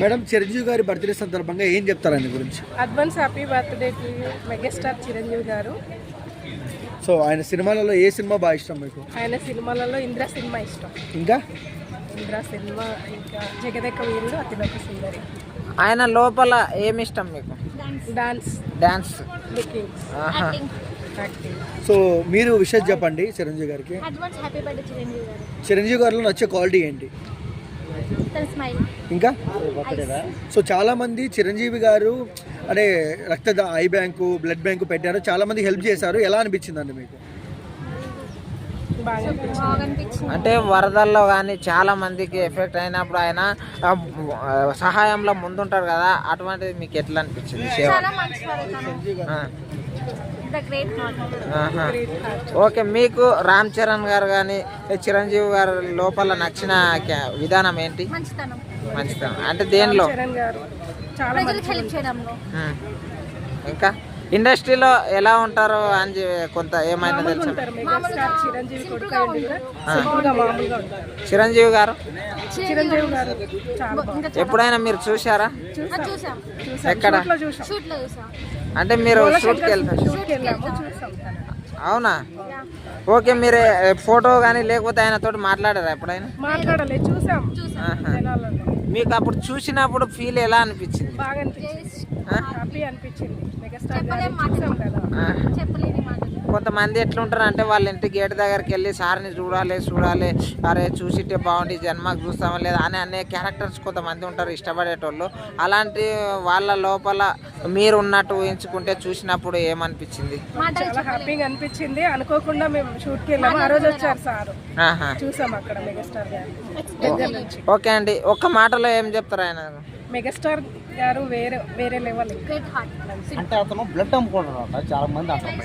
Madam Chiranjeevi గారి birthday సందర్భంగా ఏం చెప్తారు ఆయన గురించి? Advance happy birthday to megastar Chiranjeevi గారు. సో ఆయన సినిమాలలో ఏ సినిమా బాగా ఇష్టం మీకు? ఆయన సినిమాలలో ఇంద్ర సినిమా ఇష్టం. ఇంకా? ఇంద్ర సినిమా ఇంకా జగదేక వీరుడు అతిలోక సుందరి ఆయన లోపల ఏమి ఇష్టం మీకు? డాన్స్. డాన్స్. సో మీరు విషయం చెప్పండి చిరంజీవి గారికి. అడ్వాన్స్ హ్యాపీ బర్త్డే చిరంజీవి గారు. చిరంజీవి గారిలో నచ్చే క్వాలిటీ ఏంటి? ఇంకా? సో చాలా మంది చిరంజీవి గారు అంటే రక్త ఐ బ్యాంకు బ్లడ్ బ్యాంకు పెట్టారు చాలా మంది హెల్ప్ చేశారు. ఎలా అనిపించిందండి మీకు? అనిపించింది. బాగా అనిపించింది. అంటే వరదల్లో కానీ చాలా మందికి ఎఫెక్ట్ అయినప్పుడు ఆయన సహాయంలో ముందుంటారు కదా అటువంటిది మీకు ఎట్లా అనిపించింది? సేవ ఓకే మీకు రామ్ చరణ్ గారు కానీ చిరంజీవి గారు లోపల నచ్చిన విధానం ఏంటి? మంచితనం. అంటే దేనిలో. ఇంకా? ఇండస్ట్రీలో ఎలా ఉంటారు అని కొంత ఏమైనా తెలుసా? చిరంజీవి గారు? చిరంజీవి గారు చాలా బాగుంది ఇంకా ఎప్పుడైనా మీరు చూసారా ఎక్కడ? షూట్లో చూసాం. షూట్లో చూసాం. అంటే మీరు షూట్కి వెళ్తారు? అవునా? ఓకే మీరు ఫోటో కానీ లేకపోతే ఆయనతో మాట్లాడారా ఎప్పుడైనా? మీకు అప్పుడు చూసినప్పుడు ఫీల్ ఎలా అనిపించింది? బాగా అనిపించింది. ఆ? హ్యాపీ అనిపించింది. మెగాస్టార్ చూసాం కదా. చెప్పలేని కొంతమంది ఎట్లుంటారు అంటే వాళ్ళ ఇంటి గేట్ దగ్గరికి వెళ్ళి సార్ని చూడాలి చూడాలి అరే చూసిట్టే బాగుంది జన్మకు చూస్తామా లేదా అని అనే క్యారెక్టర్స్ కొంతమంది ఉంటారు ఇష్టపడేటోళ్ళు. అలాంటి వాళ్ళ లోపల మీరు ఉన్నట్టు ఊహించుకుంటే చూసినప్పుడు ఏమనిపించింది? చాలా హ్యాపీగా అనిపించింది. అనుకోకుండా మేము షూట్కి వెళ్ళాము. ఆ రోజు వచ్చారు సార్. చూసాం అక్కడ మెగాస్టార్ ఓకే అండి. ఒక్క మాటలో ఏం చెప్తారు ఆయన? మెగాస్టార్ గారు వేరే వేరే లెవెల్. అంటే అతను బ్లడ్ అమ్ముకుంటున్నాడు చాలా మంది అంటారు